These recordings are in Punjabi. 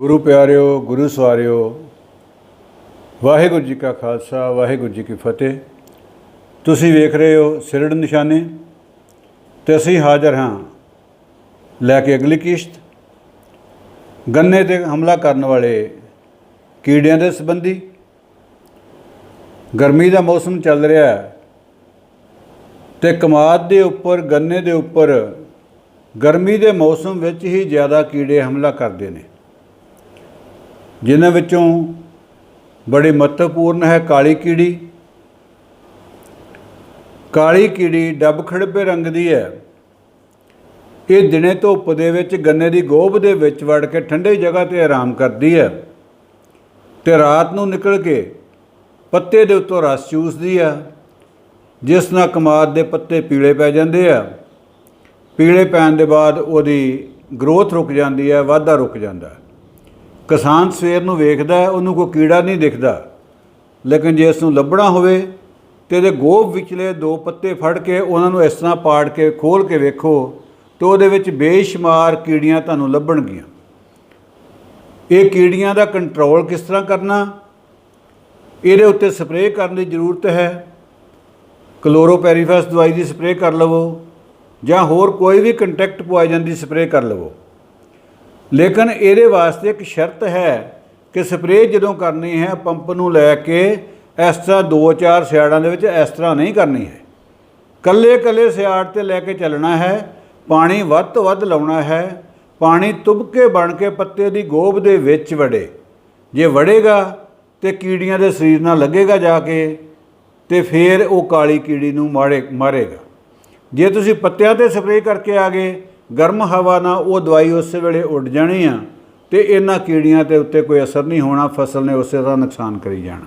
ਗੁਰੂ ਪਿਆਰਿਓ, ਗੁਰੂ ਸਵਾਰਿਓ, ਵਾਹਿਗੁਰੂ ਜੀ ਕਾ ਖਾਲਸਾ, ਵਾਹਿਗੁਰੂ ਜੀ ਕੀ ਫਤਿਹ। ਤੁਸੀਂ ਵੇਖ ਰਹੇ ਹੋ ਸਿਰੜ ਨਿਸ਼ਾਨੇ ਤੇ ਅਸੀਂ ਹਾਜ਼ਰ ਹਾਂ ਲੈ ਕੇ ਅਗਲੀ ਕਿਸ਼ਤ। ਗੰਨੇ ਤੇ ਹਮਲਾ ਕਰਨ ਵਾਲੇ ਕੀੜਿਆਂ ਦੇ ਸੰਬੰਧੀ। ਗਰਮੀ ਦਾ ਮੌਸਮ ਚੱਲ ਰਿਹਾ ਹੈ ਤੇ ਕਮਾਦ ਦੇ ਉੱਪਰ, ਗੰਨੇ ਦੇ ਉੱਪਰ, ਗਰਮੀ ਦੇ ਮੌਸਮ ਵਿੱਚ ਹੀ ਜ਼ਿਆਦਾ ਕੀੜੇ ਹਮਲਾ ਕਰਦੇ ਨੇ। ਜਿਨ੍ਹਾਂ ਵਿੱਚੋਂ ਬੜੀ ਮਹੱਤਵਪੂਰਨ ਹੈ ਕਾਲੀ ਕੀੜੀ। ਕਾਲੀ ਕੀੜੀ ਡੱਬ ਖੜਬੇ ਰੰਗ ਦੀ ਹੈ। ਇਹ ਦਿਨੇ ਧੁੱਪ ਦੇ ਵਿੱਚ, ਗੰਨੇ ਦੀ ਗੋਭ ਦੇ ਵਿੱਚ ਵੜ ਕੇ ਠੰਡੇ ਜਗ੍ਹਾ ਤੇ ਆਰਾਮ ਕਰਦੀ ਹੈ ਤੇ ਰਾਤ ਨੂੰ ਨਿਕਲ ਕੇ ਪੱਤੇ ਦੇ ਉੱਤੋਂ ਰਸ ਚੂਸਦੀ ਆ ਜਿਸ ਨਾਲ ਕਮਾਦ ਦੇ ਪੱਤੇ ਪੀਲੇ ਪੈ ਜਾਂਦੇ ਆ। ਪੀਲੇ ਪੈਣ ਦੇ ਬਾਅਦ ਉਹਦੀ ਗਰੋਥ ਰੁਕ ਜਾਂਦੀ ਹੈ, ਵਾਧਾ ਰੁਕ ਜਾਂਦਾ ਹੈ। ਕਿਸਾਨ ਸਵੇਰ ਨੂੰ ਵੇਖਦਾ ਹੈ, ਉਹਨੂੰ ਕੋਈ ਕੀੜਾ ਨਹੀਂ ਦਿਖਦਾ। ਲੇਕਿਨ ਜੇ ਇਸ ਨੂੰ ਲੱਭਣਾ ਹੋਵੇ ਤੇ ਇਹਦੇ ਗੋਭ ਵਿਚਲੇ ਦੋ ਪੱਤੇ ਫੜ ਕੇ ਉਹਨਾਂ ਨੂੰ ਇਸ ਤਰ੍ਹਾਂ ਪਾੜ ਕੇ ਖੋਲ ਕੇ ਵੇਖੋ ਤੇ ਉਹਦੇ ਵਿੱਚ ਬੇਸ਼ੁਮਾਰ ਕੀੜੀਆਂ ਤੁਹਾਨੂੰ ਲੱਭਣਗੀਆਂ। ਇਹ ਕੀੜੀਆਂ ਦਾ ਕੰਟਰੋਲ ਕਿਸ ਤਰ੍ਹਾਂ ਕਰਨਾ? ਇਹਦੇ ਉੱਤੇ ਸਪਰੇਅ ਕਰਨ ਦੀ ਜ਼ਰੂਰਤ ਹੈ। ਕਲੋਰੋਪੈਰੀਫਾਸ ਦਵਾਈ ਦੀ ਸਪਰੇਅ ਕਰ ਲਵੋ ਜਾਂ ਹੋਰ ਕੋਈ ਵੀ ਕੰਟੈਕਟ ਪੋਇਜ਼ਨ ਦੀ ਸਪਰੇਅ ਕਰ ਲਵੋ। ਲੇਕਿਨ ਇਹਦੇ ਵਾਸਤੇ ਇੱਕ ਸ਼ਰਤ ਹੈ ਕਿ ਸਪਰੇਅ ਜਦੋਂ ਕਰਨੀ ਹੈ, ਪੰਪ ਨੂੰ ਲੈ ਕੇ ਇਸ ਤਰ੍ਹਾਂ ਦੋ ਚਾਰ ਸਿਆੜਾਂ ਦੇ ਵਿੱਚ ਇਸ ਤਰ੍ਹਾਂ ਨਹੀਂ ਕਰਨੀ ਹੈ। ਕੱਲੇ ਕੱਲੇ ਸਿਆੜ ਤੇ ਲੈ ਕੇ ਚੱਲਣਾ ਹੈ, ਪਾਣੀ ਵੱਧ ਤੋਂ ਵੱਧ ਲਾਉਣਾ ਹੈ, ਪਾਣੀ ਤੁਬਕੇ ਬਣ ਕੇ ਪੱਤੇ ਦੀ ਗੋਭ ਦੇ ਵਿੱਚ ਵੜੇ। ਜੇ ਵੜੇਗਾ ਤੇ ਕੀੜੀਆਂ ਦੇ ਸਰੀਰ ਨਾਲ ਲੱਗੇਗਾ ਜਾ ਕੇ ਤੇ ਫਿਰ ਉਹ ਕਾਲੀ ਕੀੜੀ ਨੂੰ ਮਾਰੇ, ਮਾਰੇਗਾ। ਜੇ ਤੁਸੀਂ ਪੱਤਿਆਂ ਤੇ ਸਪਰੇਅ ਕਰਕੇ ਆ ਗਏ ਗਰਮ ਹਵਾ ਨਾਲ ਉਹ ਦਵਾਈ ਉਸੇ ਵੇਲੇ ਉੱਡ ਜਾਣੀ ਆ ਤੇ ਇਹਨਾਂ ਕੀੜੀਆਂ ਤੇ ਉੱਤੇ ਕੋਈ ਅਸਰ ਨਹੀਂ ਹੋਣਾ, ਫਸਲ ਨੇ ਉਸੇ ਤਰ੍ਹਾਂ ਨੁਕਸਾਨ ਕਰੀ ਜਾਣਾ।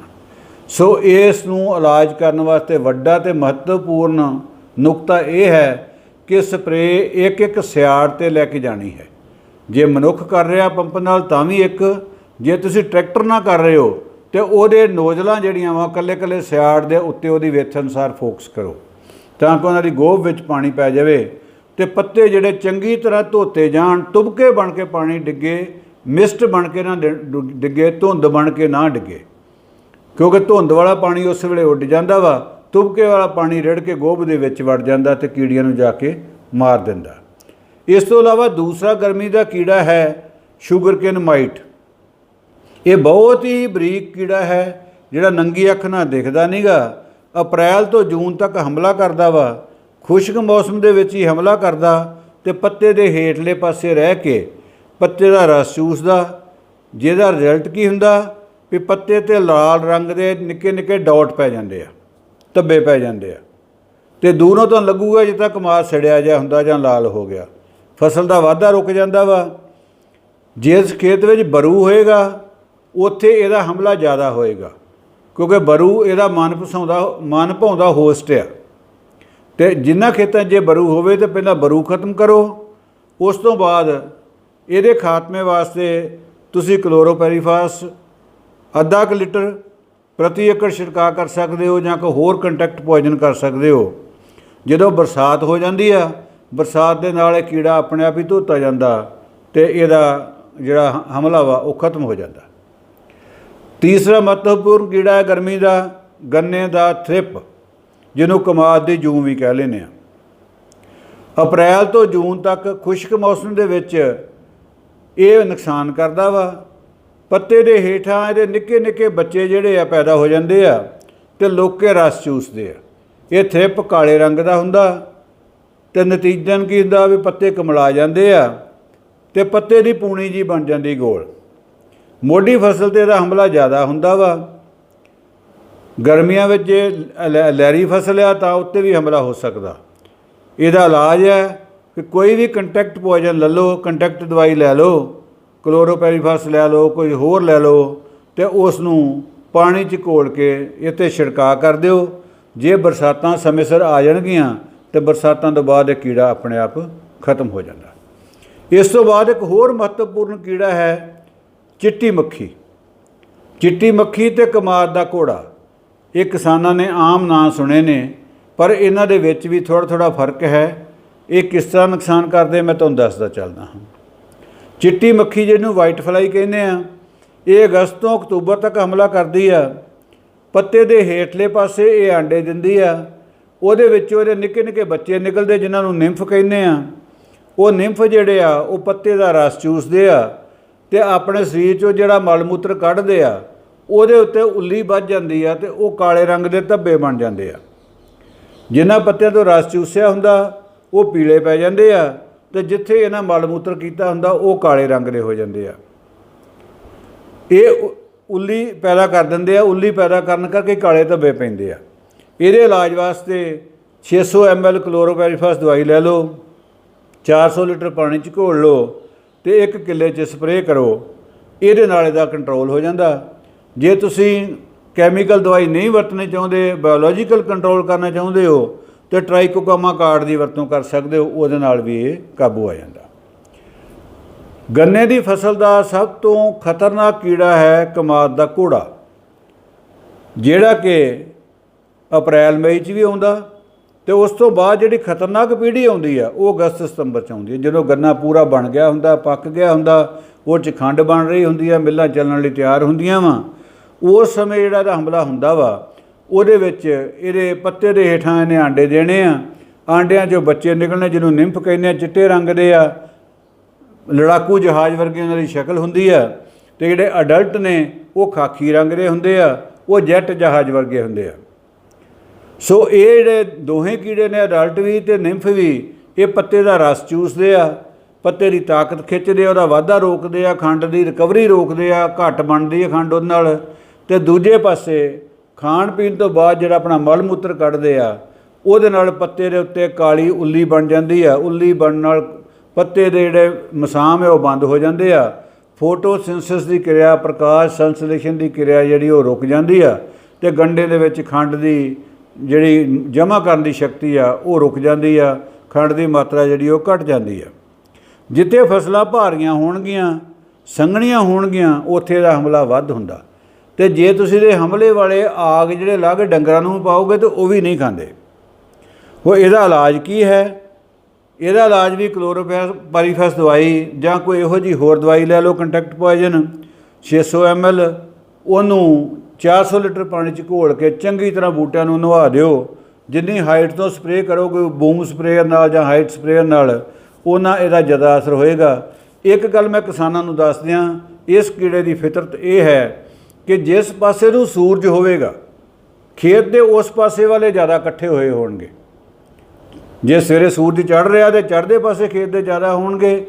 ਸੋ ਇਸ ਨੂੰ ਇਲਾਜ ਕਰਨ ਵਾਸਤੇ ਵੱਡਾ ਤੇ ਮਹੱਤਵਪੂਰਨ ਨੁਕਤਾ ਇਹ ਹੈ ਕਿ ਸਪਰੇਅ ਇੱਕ ਇੱਕ ਸਿਆੜ ਤੇ ਲੈ ਕੇ ਜਾਣੀ ਹੈ। ਜੇ ਮਨੁੱਖ ਕਰ ਰਿਹਾ ਪੰਪ ਨਾਲ ਤਾਂ ਵੀ ਇੱਕ, ਜੇ ਤੁਸੀਂ ਟਰੈਕਟਰ ਨਾਲ ਕਰ ਰਹੇ ਹੋ ਤੇ ਉਹਦੇ ਨੋਜ਼ਲਾਂ ਜਿਹੜੀਆਂ ਵਾ ਕੱਲੇ ਕੱਲੇ ਸਿਆੜ ਦੇ ਉੱਤੇ ਉਹਦੀ ਵਿੱਥ ਅਨੁਸਾਰ ਫੋਕਸ ਕਰੋ। ਤਾਂ ਕਿ ਉਹਨਾਂ ਦੀ ਗੋਭ ਵਿੱਚ ਪਾਣੀ ਪੈ ਜਾਵੇ ਤੇ ਪੱਤੇ ਜਿਹੜੇ ਚੰਗੀ ਤਰ੍ਹਾਂ ਧੋਤੇ ਜਾਣ ਤੁਬਕੇ ਬਣ ਕੇ ਪਾਣੀ ਡਿੱਗੇ, ਮਿਸਟ ਬਣ ਕੇ ਨਾ ਡਿ- ਡੁ- ਡਿੱਗੇ, ਧੁੰਦ ਬਣ ਕੇ ਨਾ ਡਿੱਗੇ। ਕਿਉਂਕਿ ਧੁੰਦ ਵਾਲਾ ਪਾਣੀ ਉਸ ਵੇਲੇ ਉੱਡ ਜਾਂਦਾ ਵਾ ਤੁਬਕੇ ਵਾਲਾ ਪਾਣੀ ਰੜ ਕੇ ਗੋਭ ਦੇ ਵਿੱਚ ਵੜ ਜਾਂਦਾ ਤੇ ਕੀੜੀਆਂ ਨੂੰ ਜਾ ਕੇ ਮਾਰ ਦਿੰਦਾ। ਇਸ ਤੋਂ ਇਲਾਵਾ ਦੂਸਰਾ ਗਰਮੀ ਦਾ ਕੀੜਾ ਹੈ ਸ਼ੂਗਰਕੇਨ ਮਾਈਟ। ਇਹ ਬਹੁਤ ਹੀ ਬਰੀਕ ਕੀੜਾ ਹੈ, ਜਿਹੜਾ ਨੰਗੀ ਅੱਖ ਨਾਲ ਦਿਖਦਾ ਨਹੀਂਗਾ ਅਪ੍ਰੈਲ ਤੋਂ ਜੂਨ ਤੱਕ ਹਮਲਾ ਕਰਦਾ ਵਾ। ਖੁਸ਼ਕ ਮੌਸਮ ਦੇ ਵਿੱਚ ਹੀ ਹਮਲਾ ਕਰਦਾ ਤੇ ਪੱਤੇ ਦੇ ਹੇਠਲੇ ਪਾਸੇ ਰਹਿ ਕੇ ਪੱਤੇ ਦਾ ਰਸ ਚੂਸਦਾ, ਜਿਹਦਾ ਰਿਜ਼ਲਟ ਕੀ ਹੁੰਦਾ? ਵੀ ਪੱਤੇ ਤੇ ਲਾਲ ਰੰਗ ਦੇ ਨਿੱਕੇ ਨਿੱਕੇ ਡਾਟ ਪੈ ਜਾਂਦੇ ਆ, ਧੱਬੇ ਪੈ ਜਾਂਦੇ ਆ। ਤੇ ਦੂਰੋਂ ਤਾਂ ਲੱਗੂਗਾ ਜਿੱਦਾਂ ਕਮਾਦ ਸੜਿਆ ਜਿਹਾ ਹੁੰਦਾ ਜਾਂ ਲਾਲ ਹੋ ਗਿਆ। ਫਸਲ ਦਾ ਵਾਧਾ ਰੁਕ ਜਾਂਦਾ ਵਾ। ਜਿਸ ਖੇਤ ਵਿੱਚ ਬਰੂ ਹੋਏਗਾ, ਉੱਥੇ ਇਹਦਾ ਹਮਲਾ ਜ਼ਿਆਦਾ ਹੋਏਗਾ, ਕਿਉਂਕਿ ਬਰੂ ਇਹਦਾ ਮਨ ਪਸਾਉਂਦਾ, ਮਨ ਭਾਉਂਦਾ ਹੋਸਟ ਆ। ਤੇ ਜਿੰਨਾ ਖੇਤਾਂ 'ਚ ਜੇ ਬਰੂ ਹੋਵੇ ਤੇ ਪਹਿਲਾਂ ਬਰੂ ਖਤਮ ਕਰੋ। ਉਸ ਤੋਂ ਬਾਅਦ ਇਹਦੇ ਖਾਤਮੇ ਵਾਸਤੇ ਤੁਸੀਂ ਕਲੋਰੋਪੈਰੀਫਾਸ, ਅੱਧਾ ਕੁ ਲੀਟਰ ਪ੍ਰਤੀ ਏਕੜ ਛਿੜਕਾਅ ਕਰ ਸਕਦੇ ਹੋ ਜਾਂ ਕੋਈ ਹੋਰ ਕੰਟੈਕਟ ਪੋਇਜ਼ਨ ਕਰ ਸਕਦੇ ਹੋ। ਜਦੋਂ ਬਰਸਾਤ ਹੋ ਜਾਂਦੀ ਆ, ਬਰਸਾਤ ਦੇ ਨਾਲ ਇਹ ਕੀੜਾ ਆਪਣੇ ਆਪ ਹੀ ਧੋਤਾ ਜਾਂਦਾ ਤੇ ਇਹਦਾ ਜਿਹੜਾ ਹ- ਹਮਲਾ ਵਾ ਉਹ ਖਤਮ ਹੋ ਜਾਂਦਾ। ਤੀਸਰਾ ਮਹੱਤਵਪੂਰਨ ਕੀੜਾ ਹੈ ਗਰਮੀ ਦਾ, ਗੰਨੇ ਦਾ ਥ੍ਰਿਪ। ਜਿਹਨੂੰ ਕਮਾਦ ਦੀ ਜੂੰ ਵੀ ਕਹਿ ਲੈਂਦੇ ਆ। ਅਪ੍ਰੈਲ ਤੋਂ ਜੂਨ ਤੱਕ ਖੁਸ਼ਕ ਮੌਸਮ ਦੇ ਵਿੱਚ ਇਹ ਨੁਕਸਾਨ ਕਰਦਾ ਵਾ। ਪੱਤੇ ਦੇ ਹੇਠਾਂ ਇਹਦੇ ਨਿੱਕੇ ਨਿੱਕੇ ਬੱਚੇ ਜਿਹੜੇ ਆ ਪੈਦਾ ਹੋ ਜਾਂਦੇ ਆ ਤੇ ਲੋਕੇ ਰਸ ਚੂਸਦੇ ਆ। ਇਹ ਥ੍ਰਿਪ ਕਾਲੇ ਰੰਗ ਦਾ ਹੁੰਦਾ ਤੇ ਨਤੀਜਨ ਕੀ ਹੁੰਦਾ ਵੀ ਪੱਤੇ ਕਮਲਾ ਜਾਂਦੇ ਆ ਤੇ ਪੱਤੇ ਦੀ ਪੂਣੀ ਜੀ ਬਣ ਜਾਂਦੀ ਗੋਲ। ਮੋਢੀ ਫਸਲ ਤੇ ਇਹਦਾ ਹਮਲਾ ਜ਼ਿਆਦਾ ਹੁੰਦਾ ਵਾ। ਗਰਮੀਆਂ ਵਿੱਚ ਜੇ ਲੈ- ਲਹਿਰੀ ਫਸਲ ਆ, ਤਾਂ ਉੱਤੇ ਵੀ ਹਮਲਾ ਹੋ ਸਕਦਾ। ਇਹਦਾ ਇਲਾਜ ਹੈ ਕਿ ਕੋਈ ਵੀ ਕੰਟੈਕਟ ਪੋਇਜ਼ਨ ਲੈ ਲਓ ਕੰਟੈਕਟ ਦਵਾਈ ਲੈ ਲਓ ਕਲੋਰੋਪੈਰੀਫਾਸ ਲੈ ਲਓ, ਕੋਈ ਹੋਰ ਲੈ ਲਓ, ਤੇ ਉਸ ਨੂੰ ਪਾਣੀ 'ਚ ਘੋਲ ਕੇ ਇਹ 'ਤੇ ਛਿੜਕਾਅ ਕਰ ਦਿਓ। ਜੇ ਬਰਸਾਤਾਂ ਸਮੇਂ ਸਿਰ ਆ ਜਾਣਗੀਆਂ, ਤੇ ਬਰਸਾਤਾਂ ਤੋਂ ਬਾਅਦ ਇਹ ਕੀੜਾ ਆਪਣੇ ਆਪ ਖਤਮ ਹੋ ਜਾਂਦਾ। ਇਸ ਤੋਂ ਬਾਅਦ ਇੱਕ ਹੋਰ ਮਹੱਤਵਪੂਰਨ ਕੀੜਾ ਹੈ ਚਿੱਟੀ ਮੱਖੀ। ਚਿੱਟੀ ਮੱਖੀ ਤੇ ਕਮਾਦ ਦਾ ਘੋੜਾ। ਇਹ ਕਿਸਾਨਾਂ ਨੇ ਆਮ ਨਾਂ ਸੁਣੇ ਨੇ, ਪਰ ਇਹਨਾਂ ਦੇ ਵਿੱਚ ਵੀ ਥੋੜਾ ਥੋੜਾ ਫ਼ਰਕ ਹੈ। ਇਹ ਕਿਸ ਤਰ੍ਹਾਂ ਨੁਕਸਾਨ ਕਰਦੇ ਮੈਂ ਤੁਹਾਨੂੰ ਦੱਸਦਾ ਚੱਲਦਾ ਹਾਂ। ਚਿੱਟੀ ਮੱਖੀ ਜਿਹਨੂੰ ਵਾਈਟ ਫਲਾਈ ਕਹਿੰਦੇ ਆ, ਇਹ ਅਗਸਤ ਤੋਂ ਅਕਤੂਬਰ ਤੱਕ ਹਮਲਾ ਕਰਦੀ ਆ। ਪੱਤੇ ਦੇ ਹੇਠਲੇ ਪਾਸੇ ਇਹ ਆਂਡੇ ਦਿੰਦੀ ਆ। ਉਹਦੇ ਵਿੱਚੋਂ ਇਹਦੇ ਨਿੱਕੇ ਨਿੱਕੇ ਬੱਚੇ ਨਿਕਲਦੇ ਜਿਨ੍ਹਾਂ ਨੂੰ ਨਿੰਫ ਕਹਿੰਦੇ ਆ। ਉਹ ਨਿੰਫ ਜਿਹੜੇ ਆ, ਉਹ ਪੱਤੇ ਦਾ ਰਸ ਚੂਸਦੇ ਆ ਤੇ ਆਪਣੇ ਸਰੀਰ ਚੋਂ ਜਿਹੜਾ ਮਲ ਮੂਤਰ ਕੱਢਦੇ ਆ ਉਹਦੇ ਉੱਤੇ ਉੱਲੀ ਵੱਜ ਜਾਂਦੀ ਆ ਤੇ ਉਹ ਕਾਲੇ ਰੰਗ ਦੇ ਧੱਬੇ ਬਣ ਜਾਂਦੇ ਆ। ਜਿਨ੍ਹਾਂ ਪੱਤਿਆਂ ਤੋਂ ਰਸ ਚੂਸਿਆ ਹੁੰਦਾ, ਉਹ ਪੀਲੇ ਪੈ ਜਾਂਦੇ ਆ ਤੇ ਜਿੱਥੇ ਇਹਨਾਂ ਮਲ ਮੂਤਰ ਕੀਤਾ ਹੁੰਦਾ, ਉਹ ਕਾਲੇ ਰੰਗ ਦੇ ਹੋ ਜਾਂਦੇ ਆ। ਇਹ ਉੱਲੀ ਪੈਦਾ ਕਰ ਦਿੰਦੇ ਆ, ਉੱਲੀ ਪੈਦਾ ਕਰਨ ਕਰਕੇ ਕਾਲੇ ਧੱਬੇ ਪੈਂਦੇ ਆ। ਇਹਦੇ ਇਲਾਜ ਵਾਸਤੇ 600 ml ਕਲੋਰੋਪੈਰੀਫਾਸ ਦਵਾਈ ਲੈ ਲਓ 400 ਲੀਟਰ ਪਾਣੀ ਚ ਘੋਲ ਲਓ ਤੇ ਇੱਕ ਕਿੱਲੇ ਚ ਸਪਰੇਅ ਕਰੋ। ਇਹਦੇ ਨਾਲ ਇਹਦਾ ਕੰਟਰੋਲ ਹੋ ਜਾਂਦਾ। ਜੇ ਤੁਸੀਂ ਕੈਮੀਕਲ ਦਵਾਈ ਨਹੀਂ ਵਰਤਣੀ ਚਾਹੁੰਦੇ ਬਾਇਓਲੋਜੀਕਲ ਕੰਟਰੋਲ ਕਰਨਾ ਚਾਹੁੰਦੇ ਹੋ, ਤੇ ਟ੍ਰਾਈਕੋਕਾਮਾ ਕਾਰਡ ਦੀ ਵਰਤੋਂ ਕਰ ਸਕਦੇ ਹੋ, ਉਹਦੇ ਨਾਲ ਵੀ ਇਹ ਕਾਬੂ ਆ ਜਾਂਦਾ। ਗੰਨੇ ਦੀ ਫਸਲ ਦਾ ਸਭ ਤੋਂ ਖਤਰਨਾਕ ਕੀੜਾ ਹੈ ਕਮਾਦ ਦਾ ਘੋੜਾ, ਜਿਹੜਾ ਕਿ ਅਪ੍ਰੈਲ, ਮਈ 'ਚ ਵੀ ਆਉਂਦਾ ਤੇ ਉਸ ਤੋਂ ਬਾਅਦ ਜਿਹੜੀ ਖਤਰਨਾਕ ਪੀੜ੍ਹੀ ਆਉਂਦੀ ਆ, ਉਹ ਅਗਸਤ, ਸਤੰਬਰ 'ਚ ਆਉਂਦੀ ਹੈ ਜਦੋਂ ਗੰਨਾ ਪੂਰਾ ਬਣ ਗਿਆ ਹੁੰਦਾ, ਪੱਕ ਗਿਆ ਹੁੰਦਾ, ਉਹ 'ਚ ਖੰਡ ਬਣ ਰਹੀ ਹੁੰਦੀ ਆ, ਮਿੱਲਾਂ ਚੱਲਣ ਲਈ ਤਿਆਰ ਹੁੰਦੀਆਂ ਵਾ। ਉਸ ਸਮੇਂ ਜਿਹੜਾ ਇਹਦਾ ਹਮਲਾ ਹੁੰਦਾ ਵਾ, ਉਹਦੇ ਵਿੱਚ ਇਹਦੇ ਪੱਤੇ ਦੇ ਹੇਠਾਂ ਇਹਨੇ ਆਂਡੇ ਦੇਣੇ ਆ। ਆਂਡਿਆਂ 'ਚੋਂ ਬੱਚੇ ਨਿਕਲਣੇ, ਜਿਹਨੂੰ ਨਿੰਫ ਕਹਿੰਦੇ ਆ, ਚਿੱਟੇ ਰੰਗ ਦੇ ਆ। ਲੜਾਕੂ ਜਹਾਜ਼ ਵਰਗੀ ਉਹਨਾਂ ਦੀ ਸ਼ਕਲ ਹੁੰਦੀ ਆ ਤੇ ਜਿਹੜੇ ਅਡਲਟ ਨੇ, ਉਹ ਖਾਕੀ ਰੰਗ ਦੇ ਹੁੰਦੇ ਆ, ਉਹ ਜੈਟ ਜਹਾਜ਼ ਵਰਗੇ ਹੁੰਦੇ ਆ। ਸੋ ਇਹ ਜਿਹੜੇ ਦੋਹੇ ਕੀੜੇ ਨੇ, ਅਡਲਟ ਵੀ ਤੇ ਨਿੰਫ ਵੀ, ਇਹ ਪੱਤੇ ਦਾ ਰਸ ਚੂਸਦੇ ਆ, ਪੱਤੇ ਦੀ ਤਾਕਤ ਖਿੱਚਦੇ ਆ, ਉਹਦਾ ਵਾਧਾ ਰੋਕਦੇ ਆ, ਖੰਡ ਦੀ ਰਿਕਵਰੀ ਰੋਕਦੇ ਆ, ਘੱਟ ਬਣਦੀ ਆ ਖੰਡ ਉਹਦੇ ਨਾਲ। ਤੇ ਦੂਜੇ ਪਾਸੇ ਖਾਣ ਪੀਣ ਤੋਂ ਬਾਅਦ ਜਿਹੜਾ ਆਪਣਾ ਮਲ ਮੂਤਰ ਕੱਢਦੇ ਆ, ਉਹਦੇ ਨਾਲ ਪੱਤੇ ਦੇ ਉੱਤੇ ਕਾਲੀ ਉੱਲੀ ਬਣ ਜਾਂਦੀ ਆ। ਉੱਲੀ ਬਣਨ ਨਾਲ ਪੱਤੇ ਦੇ ਜਿਹੜੇ ਮਸਾਮ ਹੈ ਉਹ ਬੰਦ ਹੋ ਜਾਂਦੇ ਆ। ਫੋਟੋਸਿੰਥਸਿਸ ਦੀ ਕਿਰਿਆ, ਪ੍ਰਕਾਸ਼ ਸੰਸਲੇਸ਼ਨ ਦੀ ਕਿਰਿਆ ਜਿਹੜੀ ਉਹ ਰੁਕ ਜਾਂਦੀ ਆ ਤੇ ਗੰਡੇ ਦੇ ਵਿੱਚ ਖੰਡ ਦੀ ਜਿਹੜੀ ਜਮ੍ਹਾਂ ਕਰਨ ਦੀ ਸ਼ਕਤੀ ਆ, ਉਹ ਰੁਕ ਜਾਂਦੀ ਆ। ਖੰਡ ਦੀ ਮਾਤਰਾ ਜਿਹੜੀ ਉਹ ਘਟ ਜਾਂਦੀ ਆ। ਜਿੱਥੇ ਫਸਲਾਂ ਭਾਰੀਆਂ ਹੋਣਗੀਆਂ, ਸੰਘਣੀਆਂ ਹੋਣਗੀਆਂ, ਉੱਥੇ ਦਾ ਹਮਲਾ ਵੱਧ ਹੁੰਦਾ। ਤੇ ਜੇ ਤੁਸੀਂ ਇਹਦੇ ਹਮਲੇ ਵਾਲੇ ਆਗ ਜਿਹੜੇ ਲਾ ਡੰਗਰਾਂ ਨੂੰ ਪਾਓਗੇ ਤੇ ਉਹ ਵੀ ਨਹੀਂ ਖਾਂਦੇ। ਉਹ ਇਹਦਾ ਇਲਾਜ ਕੀ ਹੈ? ਇਹਦਾ ਇਲਾਜ ਵੀ ਕਲੋਰੋਪੈਰੀਫਾਸ ਦਵਾਈ ਜਾਂ ਕੋਈ ਇਹੋ ਜੀ ਹੋਰ ਦਵਾਈ ਲੈ ਲਓ, ਕੰਟੈਕਟ ਪੋਇਜ਼ਨ 600 ml ਉਹਨੂੰ 400 ਲੀਟਰ ਪਾਣੀ ਚ ਘੋਲ ਕੇ ਚੰਗੀ ਤਰ੍ਹਾਂ ਬੂਟਿਆਂ ਨੂੰ ਨਵਾ ਦਿਓ। ਜਿੰਨੀ ਹਾਈਟ ਤੋਂ ਸਪਰੇਅ ਕਰੋਗੇ ਬੂਮ ਸਪਰੇਅਰ ਨਾਲ ਜਾਂ ਹਾਈਟ ਸਪਰੇਅਰ ਨਾਲ, ਉਹਨਾਂ ਇਹਦਾ ਜ਼ਿਆਦਾ ਅਸਰ ਹੋਏਗਾ। ਇੱਕ ਗੱਲ ਮੈਂ ਕਿਸਾਨਾਂ ਨੂੰ ਦੱਸ ਦਿਆਂ ਇਸ ਕੀੜੇ ਦੀ ਫਿਤਰਤ ਇਹ ਹੈ ਕਿ ਜਿਸ ਪਾਸੇ ਨੂੰ ਸੂਰਜ ਹੋਵੇਗਾ, ਖੇਤ ਦੇ ਉਸ ਪਾਸੇ ਵਾਲੇ ਜ਼ਿਆਦਾ ਇਕੱਠੇ ਹੋਏ ਹੋਣਗੇ। ਜੇ ਸਵੇਰੇ ਸੂਰਜ ਚੜ ਰਿਹਾ ਤੇ ਚੜ੍ਹਦੇ ਪਾਸੇ ਖੇਤ ਦੇ ਜ਼ਿਆਦਾ ਹੋਣਗੇ,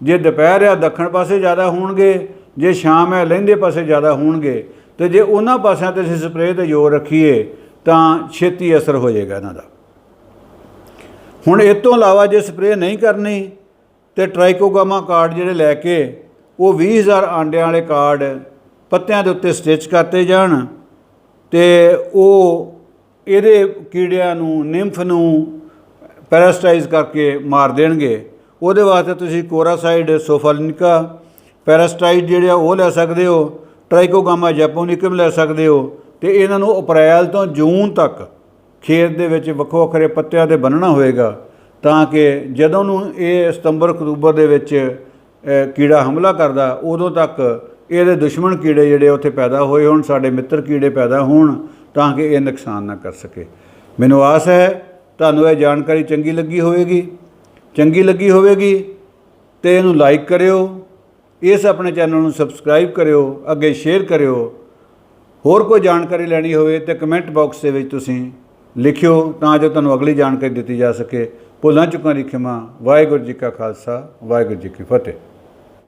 ਜੇ ਦੁਪਹਿਰ ਆ ਦੱਖਣ ਪਾਸੇ ਜ਼ਿਆਦਾ ਹੋਣਗੇ, ਜੇ ਸ਼ਾਮ ਹੈ ਲਹਿੰਦੇ ਪਾਸੇ ਜ਼ਿਆਦਾ ਹੋਣਗੇ, ਤੇ ਜੇ ਉਹਨਾਂ ਪਾਸਿਆਂ ਤੇ ਅਸੀਂ ਸਪਰੇਅ ਤੇ ਜ਼ੋਰ ਰੱਖੀਏ, ਤਾਂ ਛੇਤੀ ਅਸਰ ਹੋ ਜਾਏਗਾ ਇਹਨਾਂ ਦਾ। ਹੁਣ ਇਹ ਤੋਂ ਇਲਾਵਾ ਜੇ ਸਪਰੇਅ ਨਹੀਂ ਕਰਨੀ, ਤੇ ਟ੍ਰਾਈਕੋਗਾਮਾ ਕਾਰਡ ਜਿਹੜੇ ਲੈ ਕੇ, ਉਹ 20000 ਆਂਡਿਆਂ ਵਾਲੇ ਕਾਰਡ ਪੱਤਿਆਂ ਦੇ ਉੱਤੇ ਸਟਿਚ ਕਰਤੇ ਜਾਣ ਤੇ ਉਹ ਇਹਦੇ ਕੀੜਿਆਂ ਨੂੰ ਨਿੰਫ ਨੂੰ ਪੈਰਾਸਟਾਈਜ਼ ਕਰਕੇ ਮਾਰ ਦੇਣਗੇ। ਉਹਦੇ ਵਾਸਤੇ ਤੁਸੀਂ ਕੋਰਾਸਾਈਡ, ਸੋਫਾਲਿਨਕਾ ਪੈਰਾਸਟਾਈਡ ਜਿਹੜੇ ਆ ਉਹ ਲੈ ਸਕਦੇ ਹੋ, ਟ੍ਰਾਈਕੋਗਾਮਾ ਜੈਪੋਨਿਕਮ ਲੈ ਸਕਦੇ ਹੋ ਤੇ ਇਹਨਾਂ ਨੂੰ ਅਪ੍ਰੈਲ ਤੋਂ ਜੂਨ ਤੱਕ ਖੇਤ ਦੇ ਵਿੱਚ ਵੱਖੋ ਵੱਖਰੇ ਪੱਤਿਆਂ ਤੇ ਬੰਨਣਾ ਹੋਏਗਾ ਤਾਂ ਕਿ ਜਦੋਂ ਨੂੰ ਇਹ ਸਤੰਬਰ ਅਕਤੂਬਰ ਦੇ ਵਿੱਚ ਕੀੜਾ ਹਮਲਾ ਕਰਦਾ, ਉਦੋਂ ਤੱਕ ਇਹਦੇ ਦੁਸ਼ਮਣ ਕੀੜੇ ਜਿਹੜੇ ਉੱਥੇ ਪੈਦਾ ਹੋਏ ਹੋਣ, ਸਾਡੇ ਮਿੱਤਰ ਕੀੜੇ ਪੈਦਾ ਹੋਣ, ਤਾਂ ਕਿ ਇਹ ਨੁਕਸਾਨ ਨਾ ਕਰ ਸਕੇ। ਮੈਨੂੰ ਆਸ ਹੈ, ਤੁਹਾਨੂੰ ਇਹ ਜਾਣਕਾਰੀ ਚੰਗੀ ਲੱਗੀ ਹੋਵੇਗੀ। ਚੰਗੀ ਲੱਗੀ ਹੋਵੇਗੀ, ਤੇ ਇਹਨੂੰ ਲਾਈਕ ਕਰਿਓ। ਇਸ ਆਪਣੇ ਚੈਨਲ ਨੂੰ ਸਬਸਕ੍ਰਾਈਬ ਕਰਿਓ, ਅੱਗੇ ਸ਼ੇਅਰ ਕਰਿਓ। ਹੋਰ ਕੋਈ ਜਾਣਕਾਰੀ ਲੈਣੀ ਹੋਵੇ ਤੇ ਕਮੈਂਟ ਬਾਕਸ ਦੇ ਵਿੱਚ ਤੁਸੀਂ ਲਿਖਿਓ, ਤਾਂ ਜੋ ਤੁਹਾਨੂੰ ਅਗਲੀ ਜਾਣਕਾਰੀ ਦਿੱਤੀ ਜਾ ਸਕੇ। ਭੁੱਲਾਂ ਚੁੱਕਾਂ ਦੀ ਖਿਮਾ, ਵਾਹਿਗੁਰੂ ਜੀ ਕਾ ਖਾਲਸਾ, ਵਾਹਿਗੁਰੂ ਜੀ ਕੀ ਫਤਿਹ।